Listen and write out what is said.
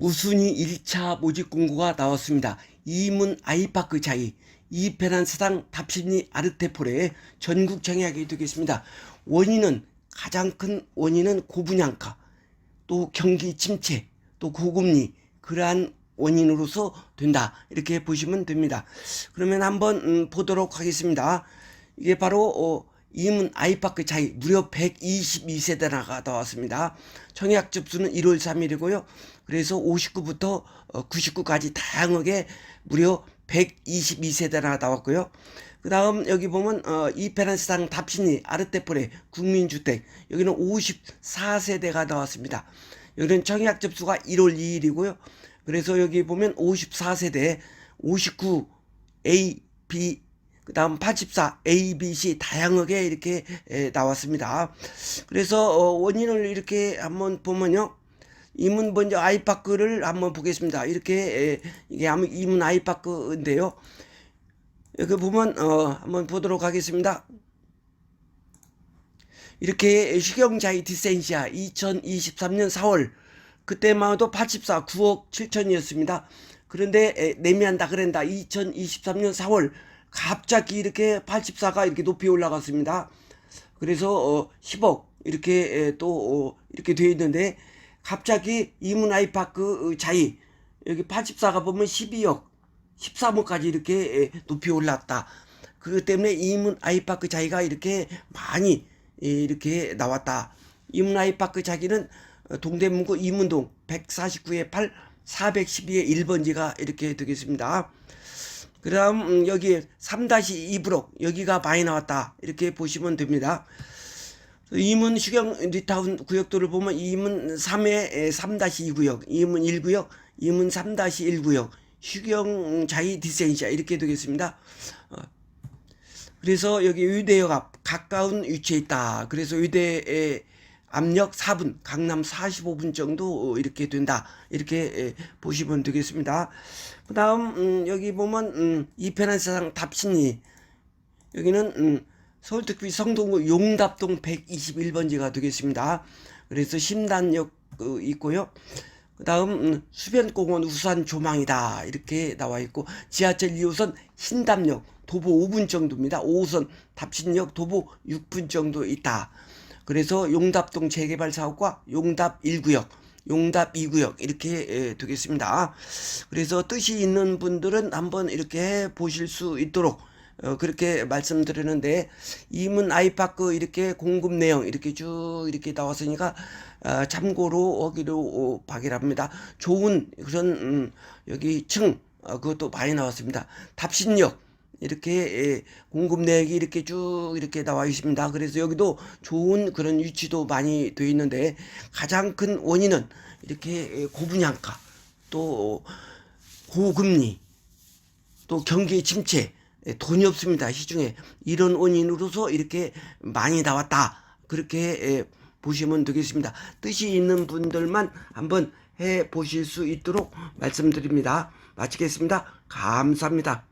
무순이 1차 모집 공고가 나왔습니다. 이문 아이파크 차이, 이페란 사당 답심리 아르테폴의 전국 청약이 되겠습니다. 원인은 가장 큰 원인은 고분양가, 또 경기 침체, 또 고금리 그러한 원인으로서 된다 이렇게 보시면 됩니다. 그러면 한번 음, 보도록 하겠습니다. 이게 바로 어, 이문 아이파크 차이 무려 122세대나가 나왔습니다. 청약 접수는 1월 3일이고요. 그래서 59부터 99까지 다양하게 무려 122세대나 나왔고요. 그 다음 여기 보면 어, 이페란스당 답신이 아르테폴의 국민주택 여기는 54세대가 나왔습니다. 여기는 청약 접수가 1월 2일이고요. 그래서 여기 보면 54세대 59 A, B 그 다음 84 A, B, C 다양하게 이렇게 에, 나왔습니다. 그래서 어, 원인을 이렇게 한번 보면요. 이문 먼저 아이파크를 한번 보겠습니다. 이렇게 에, 이게 이문 아이파크인데요. 여기 보면 어, 한번 보도록 하겠습니다. 이렇게 휴경자이 디센시아 2023년 4월 그때만 해도 84 9억 7천이었습니다. 그런데 에, 내미한다 그랬다 2023년 4월 갑자기 이렇게 84가 이렇게 높이 올라갔습니다. 그래서 어, 10억 이렇게 에, 또 어, 이렇게 되어 있는데 갑자기 이문 아이파크 자이 여기 84가 보면 12억 13억까지 이렇게 에, 높이 올랐다. 그것 때문에 이문 아이파크 자기가 이렇게 많이 에, 이렇게 나왔다. 이문 아이파크 자기는 어, 동대문구 이문동 149에 8 412의 1번지가 이렇게 되겠습니다. 그 다음 음, 여기 3-2 브록 여기가 많이 나왔다 이렇게 보시면 됩니다. 이문 휴경 리타운 구역도를 보면 이문 3의 3-2 구역, 이문 1구역, 이문 3-1 구역, 휴경 자이 디센시아 이렇게 되겠습니다. 어, 그래서 여기 의대역 앞 가까운 위치에 있다. 그래서 의대의 압력 4분, 강남 45분 정도 이렇게 된다. 이렇게 보시면 되겠습니다. 그 다음, 음, 여기 보면, 음, 이편한사상 답신이, 여기는, 음, 서울특별시 성동구 용답동 121번지가 되겠습니다. 그래서 심단역 어, 있고요. 그 다음 음, 수변공원 우산 조망이다 이렇게 나와 있고 지하철 2호선 신담역 도보 5분 정도입니다. 5호선 답신역 도보 6분 정도 있다. 그래서 용답동 재개발 사업과 용답 1구역, 용답 2구역 이렇게 에, 되겠습니다. 그래서 뜻이 있는 분들은 한번 이렇게 보실 수 있도록 어, 그렇게 말씀드리는데 이문 아이파크 이렇게 공급 내용 이렇게 쭉 이렇게 나왔으니까 어, 참고로 하기로 바랍니다. 좋은 그런 음, 여기 층 어, 그것도 많이 나왔습니다. 답신역 이렇게 예, 공급 내역이 이렇게 쭉 이렇게 나와 있습니다. 그래서 여기도 좋은 그런 위치도 많이 되어 있는데 가장 큰 원인은 이렇게 예, 고분양가 또 고금리 또 경기 침체 예, 돈이 없습니다. 시중에 이런 원인으로서 이렇게 많이 나왔다. 그렇게 예, 보시면 되겠습니다. 뜻이 있는 분들만 한번 해 보실 수 있도록 말씀드립니다. 마치겠습니다. 감사합니다